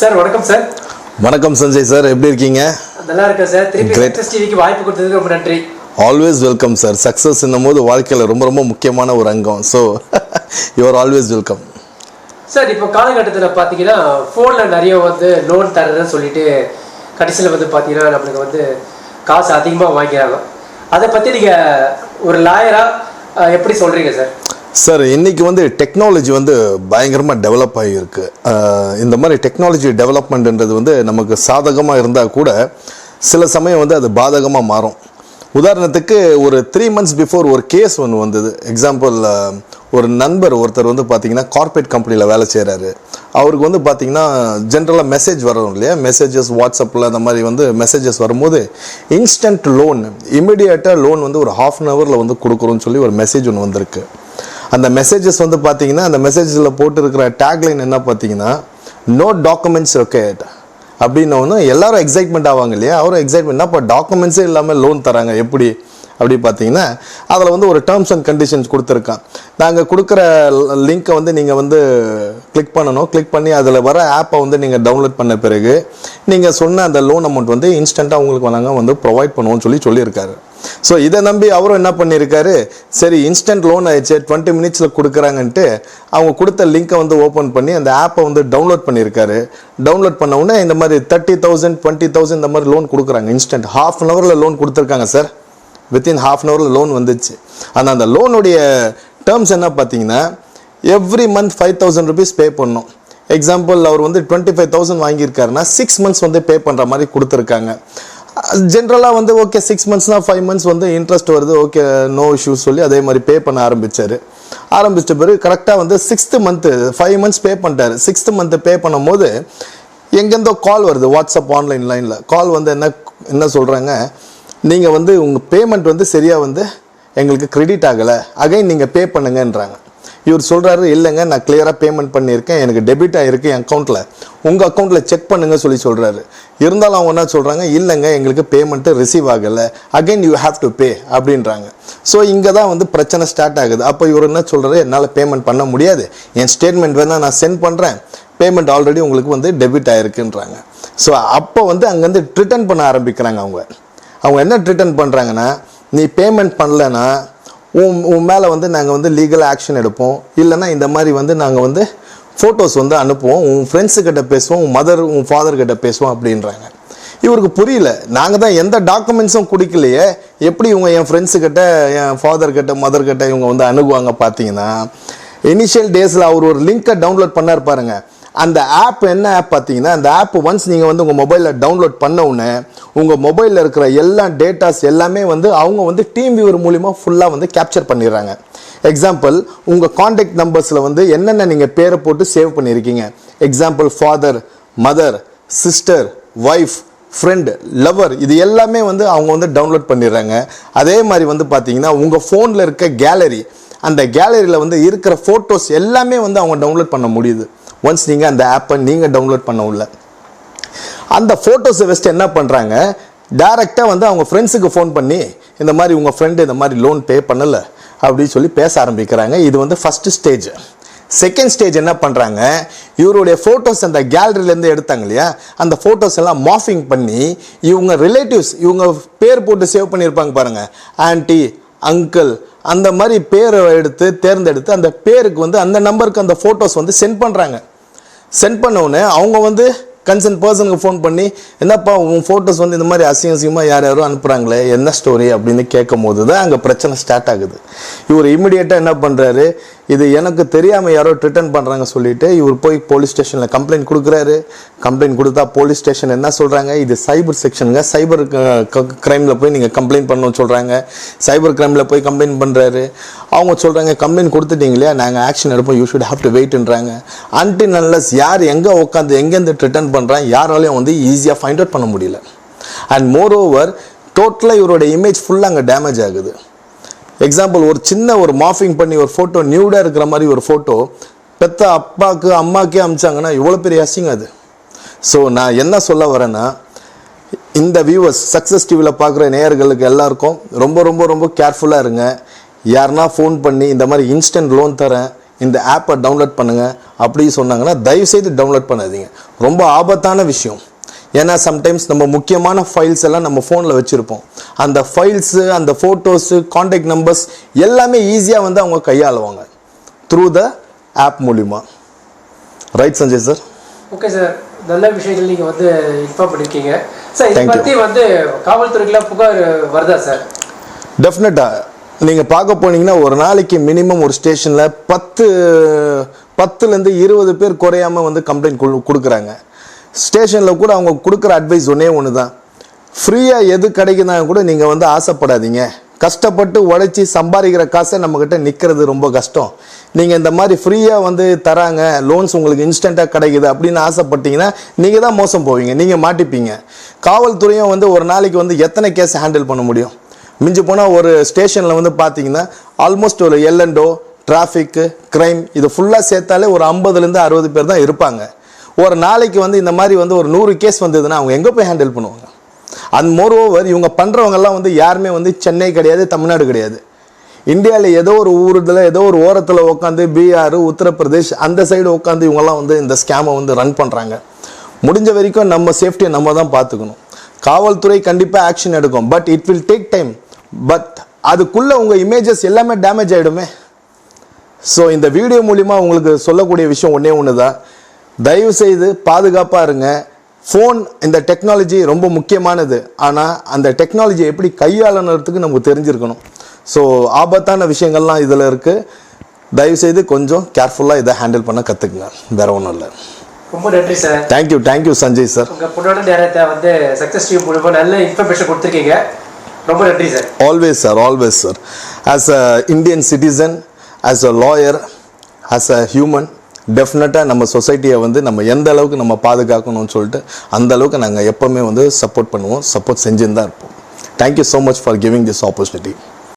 Sir வணக்கம் sir. வணக்கம் Sanjay sir எப்படி இருக்கீங்க? நல்லா இருக்கேன் சார். திருப்பி வாய்ப்பு கொடுத்ததுக்கு ரொம்ப நன்றி. ஆல்வேஸ் வெல்கம் சார் சக்ஸஸ் போது வாழ்க்கையில் ரொம்ப ரொம்ப முக்கியமான ஒரு அங்கம். So you're always welcome sir இப்போ காலகட்டத்தில் பார்த்தீங்கன்னா ஃபோனில் நிறைய வந்து லோன் தரேன்னு சொல்லிட்டு கடைசியில் வந்து பார்த்தீங்கன்னா நம்மளுக்கு வந்து காசு அதிகமாக வாங்கிக்கிறாங்க அதை பற்றி நீங்கள் ஒரு லாயராக எப்படி சொல்கிறீங்க சார் சார் இன்றைக்கி வந்து டெக்னாலஜி வந்து பயங்கரமாக டெவலப் ஆகியிருக்கு இந்த மாதிரி டெக்னாலஜி டெவலப்மெண்ட்ன்றது வந்து நமக்கு சாதகமாக இருந்தால் கூட சில சமயம் வந்து அது பாதகமாக மாறும். உதாரணத்துக்கு ஒரு த்ரீ மந்த்ஸ் பிஃபோர் ஒரு கேஸ் ஒன்று வந்தது. எக்ஸாம்பிள் ஒரு நண்பர் ஒருத்தர் வந்து பார்த்திங்கன்னா கார்ப்பரேட் கம்பெனியில் வேலை செய்கிறாரு அவருக்கு வந்து பார்த்தீங்கன்னா ஜென்ரலாக மெசேஜ் வரும் இல்லையா? மெசேஜஸ் வாட்ஸ்அப்பில் அந்த மாதிரி வந்து மெசேஜஸ் வரும்போது இன்ஸ்டன்ட் லோன் இமிடியேட்டாக லோன் வந்து ஒரு ஹாஃப் அன் ஹவரில் வந்து கொடுக்குறோன்னு சொல்லி ஒரு மெசேஜ் ஒன்று வந்திருக்கு. அந்த மெசேஜஸ் வந்து பார்த்தீங்கன்னா அந்த மெசேஜில் போட்டிருக்கிற டேக்லைன் என்ன பார்த்தீங்கன்னா நோ டாக்குமெண்ட்ஸ் ஓகே அப்படின்னு ஒன்று எல்லாரும் எக்ஸைட்மெண்ட் ஆவாங்க இல்லையா? அவரும் எக்ஸைட்மெண்ட் அப்போ டாக்குமெண்ட்ஸே இல்லாமல் லோன் தராங்க எப்படி? அப்படி பார்த்தீங்கன்னா அதில் வந்து ஒரு டேர்ம்ஸ் அண்ட் கண்டிஷன்ஸ் கொடுத்துருக்கான். நாங்கள் கொடுக்குற லிங்க்கை வந்து நீங்கள் வந்து கிளிக் பண்ணணும். கிளிக் பண்ணி அதில் வர ஆப்பை வந்து நீங்கள் டவுன்லோட் பண்ண பிறகு நீங்கள் சொன்ன அந்த லோன் அமௌண்ட் வந்து இன்ஸ்டண்ட்டாக உங்களுக்கு நாங்கள் வந்து ப்ரொவைட் பண்ணுவோம்னு சொல்லி சொல்லியிருக்காரு. ஸோ இதை நம்பி அவரும் என்ன பண்ணியிருக்காரு? சரி இன்ஸ்டன்ட் லோன் ஆயிடுச்சு. டுவெண்ட்டி மினிட்ஸில் கொடுக்குறாங்கன்ட்டு அவங்க கொடுத்த லிங்க்கை வந்து ஓப்பன் பண்ணி அந்த ஆப்பை வந்து டவுன்லோட் பண்ணியிருக்காரு. டவுன்லோட் பண்ண உடனே இந்த மாதிரி தேர்ட்டி தௌசண்ட் டுவெண்ட்டி தௌசண்ட் இந்த மாதிரி லோன் கொடுக்குறாங்க. இன்ஸ்டன்ட் ஹாஃப் அன் ஹவரில் லோன் கொடுத்துருக்காங்க சார் வித்தின் ஹாஃப் அன் ஹவரில் லோன் வந்துச்சு. ஆனால் அந்த லோனுடைய டேர்ம்ஸ் என்ன பார்த்தீங்கன்னா every month five thousand rupees pay பண்ணணும். எக்ஸாம்பிள் அவர் வந்து டுவெண்ட்டி ஃபைவ் தௌசண்ட் வாங்கியிருக்காருன்னா சிக்ஸ் மந்த்ஸ் வந்து பே பண்ணுற மாதிரி கொடுத்துருக்காங்க. ஜென்ரலாக வந்து ஓகே சிக்ஸ் மந்த்ஸ்னால் ஃபைவ் மந்த்ஸ் வந்து இன்ட்ரெஸ்ட் வருது ஓகே நோ இஷ்யூஸ் சொல்லி அதே மாதிரி பே பண்ண ஆரம்பித்தார் ஆரம்பிச்சிட்ட பிறகு கரெக்டாக வந்து sixth month five months pay பண்ணிட்டார். சிக்ஸ்த்து மந்த்து பே பண்ணும்போது எங்கேருந்தோ கால் வருது வாட்ஸ்அப் ஆன்லைன் லைனில் கால் வந்து என்ன என்ன சொல்கிறாங்க நீங்கள் வந்து உங்கள் பேமெண்ட் வந்து சரியாக வந்து எங்களுக்கு கிரெடிட் ஆகலை. அகைன் நீங்கள் பே பண்ணுங்கன்றாங்க. இவர் சொல்கிறாரு இல்லைங்க நான் கிளியராக பேமெண்ட் பண்ணியிருக்கேன். எனக்கு டெபிட் ஆகிருக்கு என் அக்கௌண்ட்டில் உங்கள் அக்கௌண்ட்டில் செக் பண்ணுங்க சொல்லி சொல்கிறாரு இருந்தாலும் அவங்க என்ன சொல்கிறாங்க இல்லைங்க எங்களுக்கு பேமெண்ட்டு ரிசீவ் ஆகலை. Again you have to pay அப்படின்றாங்க. ஸோ இங்கே தான் வந்து பிரச்சனை ஸ்டார்ட் ஆகுது. அப்போ இவர் என்ன சொல்கிறாரு என்னால் பேமெண்ட் பண்ண முடியாது. என் ஸ்டேட்மெண்ட் வேணால் நான் சென்ட் பண்ணுறேன் பேமெண்ட் ஆல்ரெடி உங்களுக்கு வந்து டெபிட் ஆகிருக்குன்றாங்க ஸோ அப்போ வந்து அங்கேருந்து ரிட்டர்ன் பண்ண ஆரம்பிக்கிறாங்க அவங்க. அவங்க என்ன ரிட்டர்ன் பண்ணுறாங்கன்னா நீ பேமெண்ட் பண்ணலைன்னா உன் உன் மேலே வந்து நாங்கள் வந்து லீகல் ஆக்ஷன் எடுப்போம். இல்லைன்னா இந்த மாதிரி வந்து நாங்கள் வந்து ஃபோட்டோஸ் வந்து அனுப்புவோம். உன் ஃப்ரெண்ட்ஸுக்கிட்ட பேசுவோம் உன் மதர் உன் ஃபாதர்கிட்ட பேசுவோம் அப்படின்றாங்க. இவருக்கு புரியல. நாங்கள் தான் எந்த டாக்குமெண்ட்ஸும் கொடுக்கலையே. எப்படி இவங்க என் ஃப்ரெண்ட்ஸுக்கிட்ட என் ஃபாதர்கிட்ட மதர்கிட்ட இவங்க வந்து அணுகுவாங்க பார்த்தீங்கன்னா இனிஷியல் டேஸில் அவர் ஒரு லிங்க்கை டவுன்லோட் பண்ணார் பாருங்கள் அந்த ஆப் என்ன ஆப் பார்த்தீங்கன்னா அந்த ஆப் ஒன்ஸ் நீங்கள் வந்து உங்கள் மொபைலில் டவுன்லோட் பண்ண உடனே உங்கள் மொபைலில் இருக்கிற எல்லா டேட்டாஸ் எல்லாமே வந்து அவங்க வந்து டீம் வியூவர் மூலிமா ஃபுல்லாக வந்து கேப்சர் பண்ணிடுறாங்க. எக்ஸாம்பிள் உங்கள் காண்டாக்ட் நம்பர்ஸில் வந்து என்னென்ன நீங்கள் பேரை போட்டு சேவ் பண்ணியிருக்கீங்க? Example father mother sister wife friend lover இது எல்லாமே வந்து அவங்க வந்து டவுன்லோட் பண்ணிடுறாங்க. அதே மாதிரி வந்து பார்த்தீங்கன்னா உங்கள் ஃபோனில் இருக்க கேலரி அந்த கேலரியில் வந்து இருக்கிற ஃபோட்டோஸ் எல்லாமே வந்து அவங்க டவுன்லோட் பண்ண முடியுது. ஒன்ஸ் நீங்கள் அந்த ஆப்பை நீங்கள் டவுன்லோட் பண்ண உள்ள. அந்த ஃபோட்டோஸை வச்சுட்டு என்ன பண்ணுறாங்க டேரெக்டாக வந்து அவங்க ஃப்ரெண்ட்ஸுக்கு ஃபோன் பண்ணி இந்த மாதிரி உங்கள் ஃப்ரெண்டு இந்த மாதிரி லோன் பே பண்ணலை அப்படின்னு சொல்லி பேச ஆரம்பிக்கிறாங்க. இது வந்து ஃபஸ்ட்டு ஸ்டேஜ் செகண்ட் ஸ்டேஜ் என்ன பண்ணுறாங்க இவருடைய ஃபோட்டோஸ் அந்த கேலரியிலேருந்து எடுத்தாங்க இல்லையா? அந்த ஃபோட்டோஸ் எல்லாம் மாஃபிங் பண்ணி இவங்க ரிலேட்டிவ்ஸ் இவங்க பேர் போட்டு சேவ் பண்ணியிருப்பாங்க பாருங்கள் ஆன்ட்டி அங்கிள் அந்த மாதிரி பேரை எடுத்து தேர்ந்தெடுத்து அந்த பேருக்கு வந்து அந்த நம்பருக்கு அந்த ஃபோட்டோஸ் வந்து சென்ட் பண்ணுறாங்க சென்ட் பண்ணவுடனே அவங்க வந்து கன்சர்ன் பர்சனுக்கு ஃபோன் பண்ணி என்னப்பா உன் ஃபோட்டோஸ் வந்து இந்த மாதிரி அசிங்க அசிங்கமாக யார் யாரும் அனுப்புகிறாங்களே என்ன ஸ்டோரி அப்படின்னு கேட்கும் போது தான் அங்கே பிரச்சனை ஸ்டார்ட் ஆகுது. இவர் இமிடியேட்டாக என்ன பண்ணுறாரு இது எனக்கு தெரியாமல் யாரோ ரிட்டர்ன் பண்ணுறாங்க சொல்லிட்டு இவர் போய் போலீஸ் ஸ்டேஷனில் கம்ப்ளைண்ட் கொடுக்குறாரு. கம்ப்ளைண்ட் கொடுத்தா போலீஸ் ஸ்டேஷன் என்ன சொல்கிறாங்க இது சைபர் செக்ஷனுங்க சைபர் க்ரைமில் போய் நீங்கள் கம்ப்ளைண்ட் பண்ணணும்னு சொல்கிறாங்க சைபர் க்ரைமில் போய் கம்ப்ளைண்ட் பண்ணுறாரு அவங்க சொல்கிறாங்க கம்ப்ளைண்ட் கொடுத்துட்டீங்க நாங்கள் ஆக்ஷன் எடுப்போம். யூ ஷுட் ஹாவ் டு வெயிட்ன்றாங்க அன்டில் நல்லஸ் யார் எங்கே உட்காந்து எங்கேருந்து ரிட்டர்ன் பண்ணுறான் யாராலையும் வந்து ஈஸியாக ஃபைண்ட் அவுட் பண்ண முடியல. அண்ட் மோர் ஓவர் டோட்டலாக இவரோட இமேஜ் ஃபுல்லாக அங்கே டேமேஜ் ஆகுது. எக்ஸாம்பிள் ஒரு சின்ன ஒரு மாஃபிங் பண்ணி ஒரு ஃபோட்டோ நியூடாக இருக்கிற மாதிரி ஒரு ஃபோட்டோ பெத்த அப்பாவுக்கு அம்மாக்கே அமிச்சாங்கன்னா இவ்வளோ பெரிய அசிங்க அது. ஸோ நான் என்ன சொல்ல வரேன்னா இந்த வியூவர்ஸ் சக்ஸஸ் டிவியில் பார்க்குற நேயர்களுக்கு எல்லாருக்கும் ரொம்ப ரொம்ப ரொம்ப கேர்ஃபுல்லாக இருங்க. யாருன்னா ஃபோன் பண்ணி இந்த மாதிரி இன்ஸ்டன்ட் லோன் தரேன். இந்த ஆப்பை டவுன்லோட் பண்ணுங்கள் அப்படி சொன்னாங்கன்னா தயவுசெய்து டவுன்லோட் பண்ணாதீங்க. ரொம்ப ஆபத்தான விஷயம். ஏன்னா சம்டைம்ஸ் நம்ம முக்கியமான ஃபைல்ஸ் எல்லாம் நம்ம ஃபோனில் வச்சுருப்போம். அந்த ஃபைல்ஸு அந்த ஃபோட்டோஸு காண்டாக்ட் நம்பர்ஸ் எல்லாமே ஈஸியாக வந்து அவங்க கையாளுவாங்க. த்ரூ த ஆப் மூலிமா right Sanjay sir okay sir நல்ல விஷயங்கள் நீங்கள் வந்து இன்ஃபார்ம் பண்ணியிருக்கீங்க சார் இதை. பற்றி வந்து காவல்துறைக்கெல்லாம் புகார் வருதா சார் டெஃபினட்டாக நீங்கள் பார்க்க போனீங்கன்னா ஒரு நாளைக்கு மினிமம் ஒரு ஸ்டேஷனில் பத்து பத்துலேருந்து இருபது பேர் குறையாம வந்து கம்ப்ளைண்ட் கொடுக்குறாங்க. ஸ்டேஷனில் கூட அவங்க கொடுக்குற அட்வைஸ் ஒன்றே ஒன்று தான் ஃப்ரீயாக எது கிடைக்குதாங்க கூட நீங்கள் வந்து ஆசைப்படாதீங்க. கஷ்டப்பட்டு உழைச்சி சம்பாதிக்கிற காசை நம்மக்கிட்ட நிற்கிறது ரொம்ப கஷ்டம். நீங்கள் இந்த மாதிரி ஃப்ரீயாக வந்து தராங்க லோன்ஸ் உங்களுக்கு இன்ஸ்டண்ட்டாக கிடைக்குது அப்படின்னு ஆசைப்பட்டீங்கன்னா நீங்கள் தான் மோசம் போவீங்க. நீங்கள் மாட்டிப்பீங்க. காவல்துறையும் வந்து ஒரு நாளைக்கு வந்து எத்தனை கேஸ் ஹேண்டில் பண்ண முடியும்? மிஞ்சி போனால் ஒரு ஸ்டேஷனில் வந்து பார்த்தீங்கன்னா ஆல்மோஸ்ட் ஒரு எல்என்டோ டிராஃபிக்கு க்ரைம் இது ஃபுல்லாக சேர்த்தாலே ஒரு ஐம்பதுலேருந்து அறுபது பேர் தான் இருப்பாங்க. ஒரு நாளைக்கு வந்து இந்த மாதிரி வந்து ஒரு நூறு கேஸ் வந்ததுன்னா அவங்க எங்கே போய் ஹேண்டில் பண்ணுவாங்க? அண்ட் மோர் ஓவர் இவங்க பண்ணுறவங்கெல்லாம் வந்து யாருமே வந்து சென்னை கிடையாது தமிழ்நாடு கிடையாது. இந்தியாவில் ஏதோ ஒரு ஊரில் ஏதோ ஒரு ஓரத்தில் உட்காந்து பீகார் உத்தரப்பிரதேஷ் அந்த சைடு உட்காந்து இவங்கெல்லாம் வந்து இந்த ஸ்கேமை வந்து ரன் பண்ணுறாங்க முடிஞ்ச வரைக்கும் நம்ம சேஃப்டியை நம்ம தான் பார்த்துக்கணும். காவல்துறை கண்டிப்பாக ஆக்ஷன் எடுக்கும். But it will take time but அதுக்குள்ளே உங்கள் இமேஜஸ் எல்லாமே டேமேஜ் ஆகிடுமே ஸோ இந்த வீடியோ மூலிமா உங்களுக்கு சொல்லக்கூடிய விஷயம் ஒன்றே ஒன்று தான் தயவு செய்து பாதுகாப்பாக இருங்க. ஃபோன் இந்த டெக்னாலஜி ரொம்ப முக்கியமானது. ஆனால் அந்த டெக்னாலஜி எப்படி கையாளணுறதுக்கு நமக்கு தெரிஞ்சிருக்கணும். ஸோ ஆபத்தான விஷயங்கள்லாம் இதில் இருக்குது தயவு செய்து கொஞ்சம் கேர்ஃபுல்லாக இதை ஹேண்டில் பண்ண கற்றுக்குங்க வேற ஒன்றும் இல்லை. ரொம்ப நன்றி sir thank you thank you Sanjay sir உங்கள் பொண்ணோட நேரத்தை வந்து சக்ஸஸ் டீம் மூலிமா நல்ல இன்ஃபர்மேஷன் கொடுத்துருக்கீங்க. ரொம்ப நன்றி sir. Always sir always sir as a Indian citizen as a lawyer as a human டெஃபினட்டாக நம்ம சொசைட்டியை வந்து நம்ம எந்த அளவுக்கு நம்ம பாதுகாக்கணும்னு சொல்லிட்டு அந்த அளவுக்கு நாங்கள் எப்போவுமே வந்து சப்போர்ட் பண்ணுவோம் சப்போர்ட் செஞ்சுன்னு தான் இருப்போம். Thank you so much for giving this opportunity